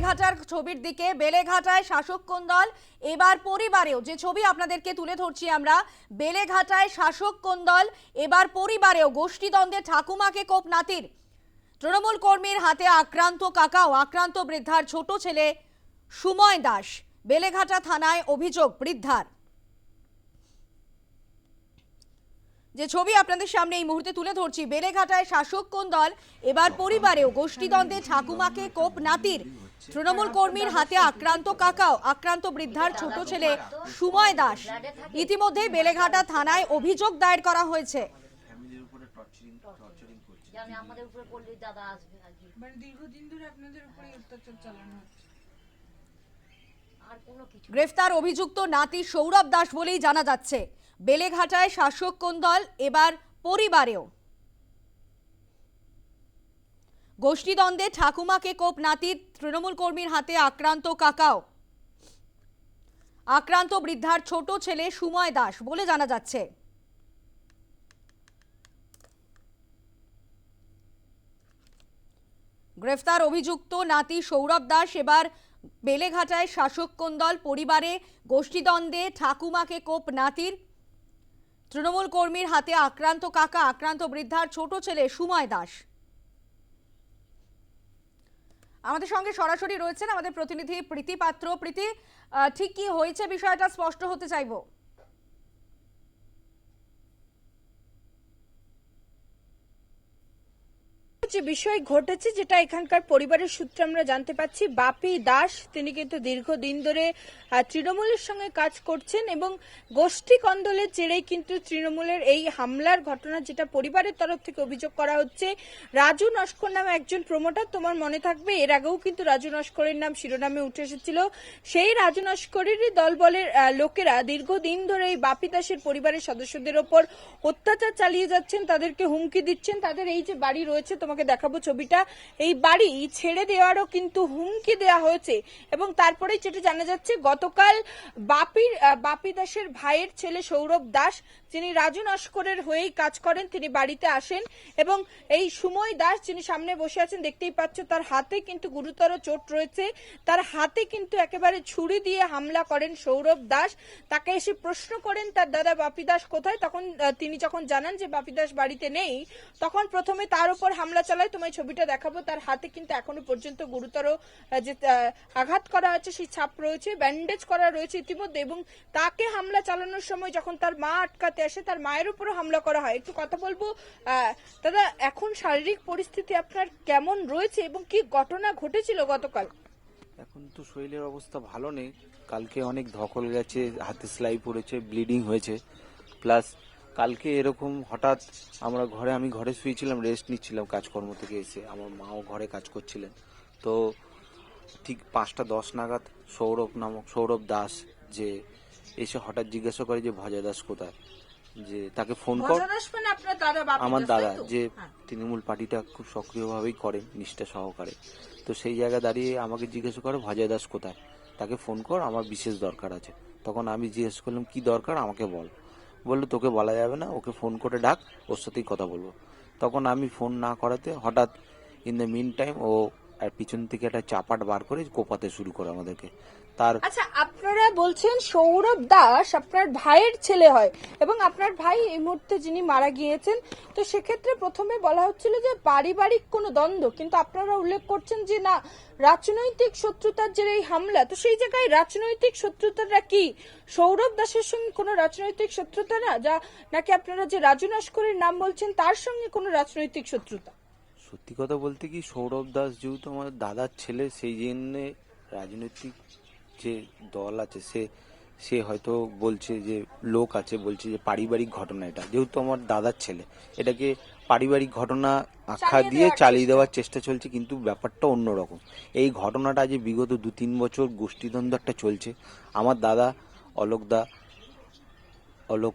বেলেঘাটার ছবির দিকে, বেলেঘাটায় শাসক কোন দল? এবার পরিবারেও যে ছবি আপনাদেরকে তুলে ধরছি আমরা, বেলেঘাটায় শাসক কোন দল? এবার পরিবারেও গোষ্ঠীদ্বন্দ্বে ঠাকুমাকে কোপ নাতির। তৃণমূল কর্মীর হাতে আক্রান্ত কাকাও, আক্রান্ত বৃদ্ধার ছোট ছেলে সুময় দাস। বেলেঘাটা থানায় অভিযোগ বৃদ্ধার। যে ছবি আপনাদের সামনে এই মুহূর্তে তুলে ধরছি, বেলেঘাটায় শাসক কোন দল? এবার পরিবারেও গোষ্ঠীদ্বন্দ্বে ঠাকুমাকে কোপ নাতির। তৃণমূল কর্মীর হাতে আক্রান্ত কাকাও আক্রান্ত বৃদ্ধার ছোট ছেলে সুময় দাস। ইতিমধ্যে বেলেঘাটা থানায় অভিযোগ দায়ের করা হয়েছে। মানে কিছু গ্রেফতার অভিযুক্ত নাতি সৌরভ দাস বলেই জানা যাচ্ছে। বেলেঘাটায় শাসক কোন দল এবার পরিবারেও। গোষ্ঠীদ্বন্দ্বে ঠাকুমাকে কোপ নাতির তৃণমূল কর্মীর হাতে আক্রান্ত কাকাও। আক্রান্ত বৃদ্ধার ছোট ছেলে সুময় দাস বলে জানা যাচ্ছে। গ্রেফতার অভিযুক্ত নাতি সৌরভ দাস এবার বেলেঘাটায় শাসক কোন্দল পরিবারে গোষ্ঠীদ্বন্দ্বে ঠাকুমাকে কোপ নাতির তৃণমূল কর্মীর হাতে আক্রান্ত কাকা, আক্রান্ত বৃদ্ধার ছোট ছেলে সুময় দাস। আমাদের সঙ্গে সরাসরি রয়েছেন আমাদের প্রতিনিধি প্রীতি পাত্র। প্রীতি ঠিক কি হয়েছে? বিষয়টা স্পষ্ট হতে চাইব। যে বিষয় ঘটেছে, যেটা এখানকার পরিবারের সূত্রে আমরা জানতে পাচ্ছি, বাপি দাস, তিনি কিন্তু দীর্ঘদিন ধরে তৃণমূলের সঙ্গে কাজ করছেন এবং গোষ্ঠী কন্দলের জেরেই কিন্তু তৃণমূলের এই হামলার ঘটনা যেটা পরিবারের তরফ থেকে অভিযোগ করা হচ্ছে। রাজু নস্কর নামে একজন প্রমোটার, তোমার মনে থাকবে, এর আগেও কিন্তু রাজু নস্করের নাম শিরোনামে উঠে এসেছিল। সেই রাজু নস্করেরই দলবলের লোকেরা দীর্ঘদিন ধরে এই বাপি দাসের পরিবারের সদস্যদের ওপর অত্যাচার চালিয়ে যাচ্ছেন, তাদেরকে হুমকি দিচ্ছেন। তাদের এই যে বাড়ি রয়েছে, তোমাকে দেখাবো ছবিটা। এই বাড়ি ছেড়ে দেওয়ারও কিন্তু হুমকি দেওয়া হয়েছে এবং তারপরে যেটা জানা যাচ্ছে, গতকাল বাপির বাপি দাসের ভাইয়ের ছেলে সৌরভ দাস, যিনি রাজু নস্করের হয়েই কাজ করেন, তিনি বাড়িতে আসেন এবং এই সুময় দাস যিনি সামনে বসে আছেন, দেখতেই পাচ্ছ তার হাতে কিন্তু গুরুতর চোট রয়েছে। তার হাতে কিন্তু একেবারে ছুরি দিয়ে হামলা করেন সৌরভ দাস। তাকে এসে প্রশ্ন করেন তার দাদা বাপি দাস কোথায়? তখন তিনি যখন জানান যে বাপি দাস বাড়িতে নেই, তখন প্রথমে তার উপর হামলা চালায়, তোমায় ছবিটা দেখাবো। তার হাতে কিন্তু এখনও পর্যন্ত গুরুতর যে আঘাত করা আছে, সেই ছাপ রয়েছে ব্যান্ডেজ করা রয়েছে ইতিমধ্যে এবং তাকে হামলা চালানোর সময় যখন তার মা আটকাতে আসে, তার মায়ের উপরও হামলা করা হয়। একটু কথা বলব দাদা, এখন শারীরিক পরিস্থিতি আপনার কেমন রয়েছে এবং কি ঘটনা ঘটেছিল গতকাল? এখন তো শরীরের অবস্থা ভালো নেই। কালকে অনেক ধকল গেছে, হাতে সেলাই পড়েছে ব্লিডিং হয়েছে। প্লাস কালকে এরকম হঠাৎ আমরা ঘরে আমি ঘরে শুয়েছিলাম রেস্ট নিচ্ছিলাম কাজকর্ম থেকে এসে। আমার মাও ঘরে কাজ করছিলেন। তো ঠিক পাঁচটা দশ নাগাদ সৌরভ নামক সৌরভ দাস যে এসে হঠাৎ জিজ্ঞাসা করে যে ভজা দাস কোথায়? যে তাকে ফোন কর। মানে আমার দাদা যে হ্যাঁ। তৃণমূল পার্টিটা খুব সক্রিয়ভাবেই করেন নিষ্ঠা সহকারে। তো সেই জায়গায় দাঁড়িয়ে আমাকে জিজ্ঞাসা করে ভজয় দাস কোথায়? তাকে ফোন কর আমার বিশেষ দরকার আছে। তখন আমি জিজ্ঞেস করলাম কি দরকার? আমাকে বল। বলল, তোকে বলা যাবে না, ওকে ফোন করে ডাক, ওর সাথেই কথা বলব। তখন আমি ফোন না করাতে হঠাৎ ইন দ্য মিন টাইম ও আর পিছন থেকে একটা চাপাট বার করে কোপাতে শুরু করে আমাদেরকে। তার আচ্ছা আপনারা বলছেন সৌরভ দাস আপনার ভাইয়ের ছেলে হয় এবং আপনার ভাই এই মুহূর্তে যিনি মারা গিয়েছেন তো সেক্ষেত্রে প্রথমে বলা হচ্ছিল যে পারিবারিক কোনো দ্বন্দ্ব কিন্তু আপনারা উল্লেখ করছেন যে না রাজনৈতিক শত্রুতার যে এই হামলা তো সেই জায়গায় রাজনৈতিক শত্রুতাটা কি? সৌরভ দাসের সঙ্গে কোনো রাজনৈতিক শত্রুতা না যা নাকি আপনারা যে রাজু নস্করের নাম বলছেন তার সঙ্গে কোনো রাজনৈতিক শত্রুতা? সত্যি কথা বলতে কি সৌরভ দাস যেহেতু আমার দাদার ছেলে সেই জন্যে রাজনৈতিক যে দল আছে সে সে হয়তো বলছে যে লোক আছে বলছে যে পারিবারিক ঘটনা এটা। যেহেতু আমার দাদার ছেলে এটাকে পারিবারিক ঘটনা আখ্যা দিয়ে চালিয়ে দেওয়ার চেষ্টা চলছে কিন্তু ব্যাপারটা অন্যরকম। এই ঘটনাটা যে বিগত দু তিন বছর গোষ্ঠীদ্বন্দ্ব একটা চলছে আমার দাদা অলোকদা অলোক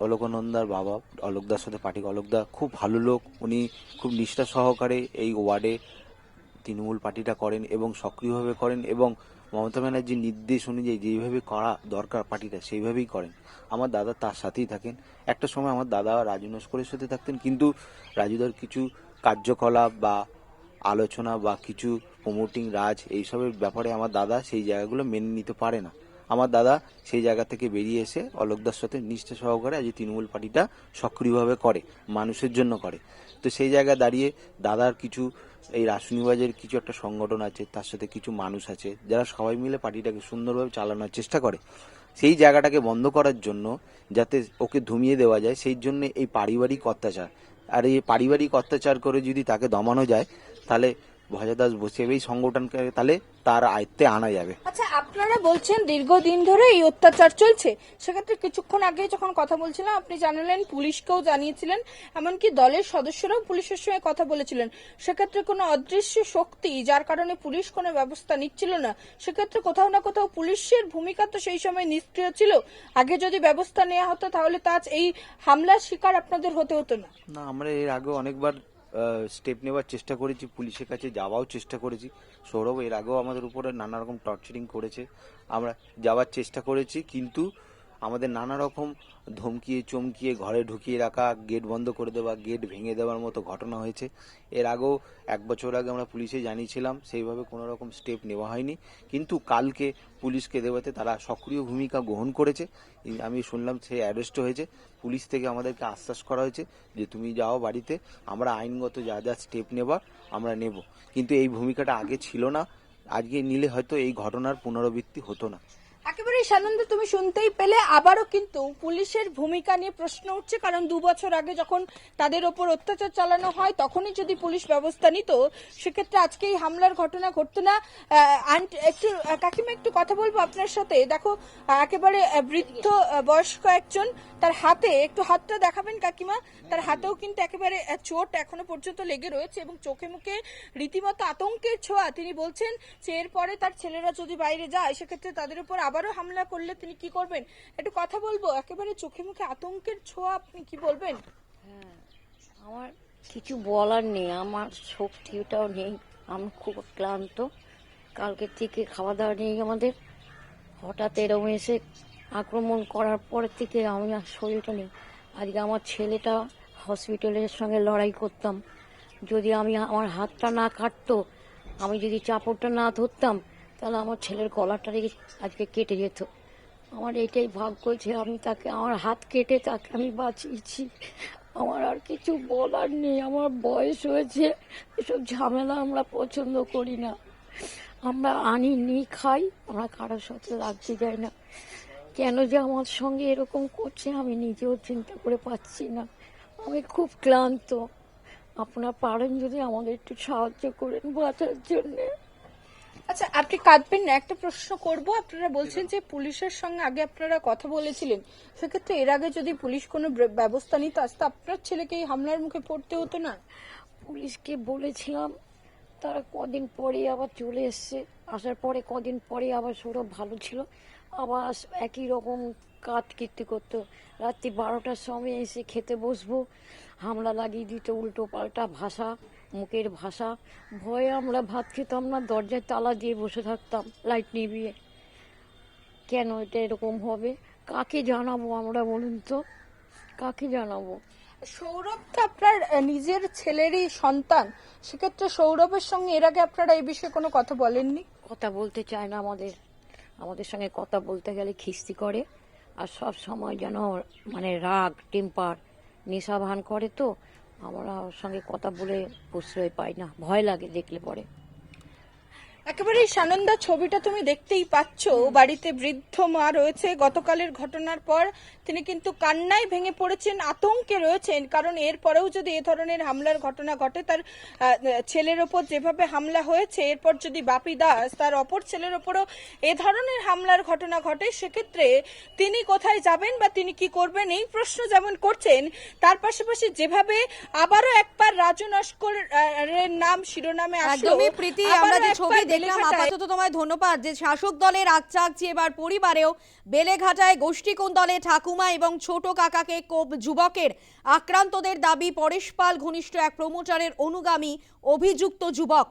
অলোকানন্দার বাবা অলোকদার সাথে পার্টি অলোকদা খুব ভালো লোক উনি খুব নিষ্ঠা সহকারে এই ওয়ার্ডে তৃণমূল পার্টিটা করেন এবং সক্রিয়ভাবে করেন এবং মমতা ব্যানার্জির নির্দেশ অনুযায়ী যেইভাবে করা দরকার পার্টিটা, সেইভাবেই করেন। আমার দাদা তার সাথেই থাকেন। একটা সময় আমার দাদা রাজু নস্করের সাথে থাকতেন, কিন্তু রাজুদার কিছু কার্যকলাপ বা আলোচনা বা কিছু প্রমোটিং রাজ, এইসবের ব্যাপারে আমার দাদা সেই জায়গাগুলো মেনে নিতে পারে না। আমার দাদা সেই জায়গা থেকে বেরিয়ে এসে অলোকদার সাথে নিষ্ঠা সহকারে আজ তৃণমূল পার্টিটা সক্রিয়ভাবে করে, মানুষের জন্য করে। তো সেই জায়গায় দাঁড়িয়ে দাদার কিছু এই রাসুনিবাজের কিছু একটা সংগঠন আছে, তার সাথে কিছু মানুষ আছে, যারা সবাই মিলে পার্টিটাকে সুন্দরভাবে চালানোর চেষ্টা করে। সেই জায়গাটাকে বন্ধ করার জন্য যাতে ওকে ধুমিয়ে দেওয়া যায়, সেই জন্য এই পারিবারিক অত্যাচার। আর এই পারিবারিক অত্যাচার করে যদি তাকে দমানো যায়, তাহলে ভজাদাস বসিয়ে এই সংগঠনকে তাহলে তার আয়ত্তে আনা যাবে। আচ্ছা আপনারা বলছেন দীর্ঘদিন ধরে এই অত্যাচার চলছে। সেক্ষেত্রে কিছুক্ষণ আগে যখন কথা বলছিলাম আপনি জানালেন পুলিশকেও জানিয়েছিলেন এমনকি দলের সদস্যরাও পুলিশের সঙ্গে কথা বলেছিলেন। সেক্ষেত্রে কোনো অদৃশ্য শক্তি যার কারণে পুলিশ কোনো ব্যবস্থা নিচ্ছিল না সেক্ষেত্রে কোথাও না কোথাও পুলিশের ভূমিকা তো সেই সময় নিষ্ক্রিয় ছিল। আগে যদি ব্যবস্থা নেওয়া হতো তাহলে তো এই হামলার শিকার আপনাদের হতে হতো না। না আমরা এর আগেও অনেকবার স্টেপ নেওয়ার চেষ্টা করেছি, পুলিশের কাছে যাওয়াও চেষ্টা করেছি। সৌরভ এর আগেও আমাদের উপরে নানা রকম টর্চারিং করেছে। আমরা যাওয়ার চেষ্টা করেছি, কিন্তু আমাদের নানা রকম ধমকিয়ে, চমকিয়ে, ঘরে ঢুকিয়ে রাখা, গেট বন্ধ করে দেওয়া, গেট ভেঙে দেওয়ার মতো ঘটনা হয়েছে। এর আগেও এক বছর আগে আমরা পুলিশে জানিয়েছিলাম, সেইভাবে কোনো রকম স্টেপ নেওয়া হয়নি। কিন্তু কালকে পুলিশকে দেওয়াতে তারা সক্রিয় ভূমিকা গ্রহণ করেছে। আমি শুনলাম সে অ্যারেস্ট হয়েছে। পুলিশ থেকে আমাদেরকে আশ্বাস করা হয়েছে যে, তুমি যাও বাড়িতে, আমরা আইনগত যা যা স্টেপ নেবার আমরা নেব। কিন্তু এই ভূমিকাটা আগে ছিল না। আজকে নিলে হয়তো এই ঘটনার পুনরাবৃত্তি হতো না। একেবারে সানন্দ তুমি শুনতেই পেলে। আবারও কিন্তু পুলিশের ভূমিকা নিয়ে প্রশ্ন উঠছে, কারণ দু বছর আগে যখন তাদের ওপর অত্যাচার চালানো হয়, তখনই যদি পুলিশ ব্যবস্থা নিত, সেক্ষেত্রে আজকে এই হামলার ঘটনা ঘটতো না। একটু কাকিমা, একটু কথা বলব আপনার সাথে। দেখো একেবারে বৃদ্ধ বয়স্ক একজন, তার হাতে একটু হাতটা দেখাবেন কাকিমা? তার হাতেও কিন্তু একেবারে চোট এখনও পর্যন্ত লেগে রয়েছে এবং চোখে মুখে রীতিমতো আতঙ্কের ছোঁয়া। তিনি বলছেন যে, এরপরে তার ছেলেরা যদি বাইরে যায়, সেক্ষেত্রে তাদের উপর আবারও হামলা করলে তিনি কি করবেন? একটু কথা বলব? একেবারে চোখে মুখে আতঙ্কের ছোঁয়া আপনি কি বলবেন? আমার কিছু বলার নেই, আমার শক্তিটাও নেই, আমি খুব ক্লান্ত। কালকের থেকে খাওয়া দাওয়া নেই আমাদের। হঠাৎ এরকম এসে আক্রমণ করার পর থেকে আমি আর শরীরটা নেই। আজকে আমার ছেলেটা হসপিটালের সঙ্গে লড়াই করতাম। যদি আমি আমার হাতটা না কাটতো, আমি যদি চাপড়টা না ধরতাম তাহলে আমার ছেলের গলাটা আজকে কেটে যেত। আমার এটাই ভাগ্য যে আমি তাকে, আমার হাত কেটে তাকে আমি বাঁচিয়েছি। আমার আর কিছু বলার নেই, আমার বয়স হয়েছে, এসব ঝামেলা আমরা পছন্দ করি না। আমরা আনি, নি, খাই, আমরা কারোর সাথে লাগতে যাই না। কেন যে আমার সঙ্গে এরকম করছে আমি নিজেও চিন্তা করে পাচ্ছি না। আমি খুব ক্লান্ত। আপনারা পারেন যদি আমাদের একটু সাহায্য করেন বাঁচার জন্যে। আচ্ছা আপনি কাঁদবেন না, একটা প্রশ্ন করব। আপনারা বলছেন যে পুলিশের সঙ্গে আগে আপনারা কথা বলেছিলেন। সেক্ষেত্রে এর আগে যদি পুলিশ কোনো ব্যবস্থা নিত আসতে আপনার ছেলেকে এই হামলার মুখে পড়তে হতো না। পুলিশকে বলেছিলাম, তারা কদিন পরে আবার চলে এসছে। আসার পরে কদিন পরে আবার সৌরভ ভালো ছিল। আবার একই রকম কাত কীর্তি করতো। রাত্রি বারোটার সময় এসে খেতে বসবো। হামলা লাগিয়ে দিত, উল্টো পাল্টা ভাষা। মুখের ভাষা। ভয়ে আমরা ভাত খেতাম না দরজায় তালা দিয়ে বসে থাকতাম লাইট নিভিয়ে। কেন এটা এরকম হবে? কাকে জানাব আমরা বলুন তো? কাকে জানাব? সৌরভ তো আপনার নিজের ছেলেরই সন্তান। সেক্ষেত্রে সৌরভের সঙ্গে এর আগে আপনারা এই বিষয়ে কোনো কথা বলেননি? কথা বলতে চায় না আমাদের। আমাদের সঙ্গে কথা বলতে গেলে খিস্তি করে। আর সব সময় যেন মানে রাগ টেম্পার নেশা ভান করে তো। আমরা ওর সঙ্গে কথা বলে প্রশ্রয় পাই না। ভয় লাগে দেখলে পরে। একেবারে সানন্দা ছবিটা তুমি দেখতেই পাচ্ছ। বাড়িতে বৃদ্ধ মা রয়েছে। গতকালের ঘটনার পর তিনি কিন্তু কান্নায় ভেঙে পড়েছেন আতঙ্কে রয়েছেন। কারণ এর পরেও যদি এ ধরনের হামলার ঘটনা ঘটে তার ছেলের ওপর যেভাবে হামলা হয়েছে এরপর যদি বাপি দাস তার অপর ছেলের ওপরও এ ধরনের হামলার ঘটনা ঘটে সেক্ষেত্রে তিনি কোথায় যাবেন বা তিনি কি করবেন এই প্রশ্ন যেমন করছেন তার পাশাপাশি যেভাবে আবারও একবার রাজু নস্কর এর নাম শিরোনামে আসলো একদমই প্রীতি আমরা যে ছবি দেখলাম আপাতত তোমায় ধন্যবাদ। যে শাসক দলের আকচাকছি এবার পরিবারেও বেলেঘাটায় গোষ্ঠীকোণ দলে ঠাকুমা এবং ছোট কাকাকে কোপ যুবকের আক্রান্তদের দাবি, পরেশ পাল ঘনিষ্ঠ এক প্রমোটারের অনুগামী, অভিযুক্ত যুবক।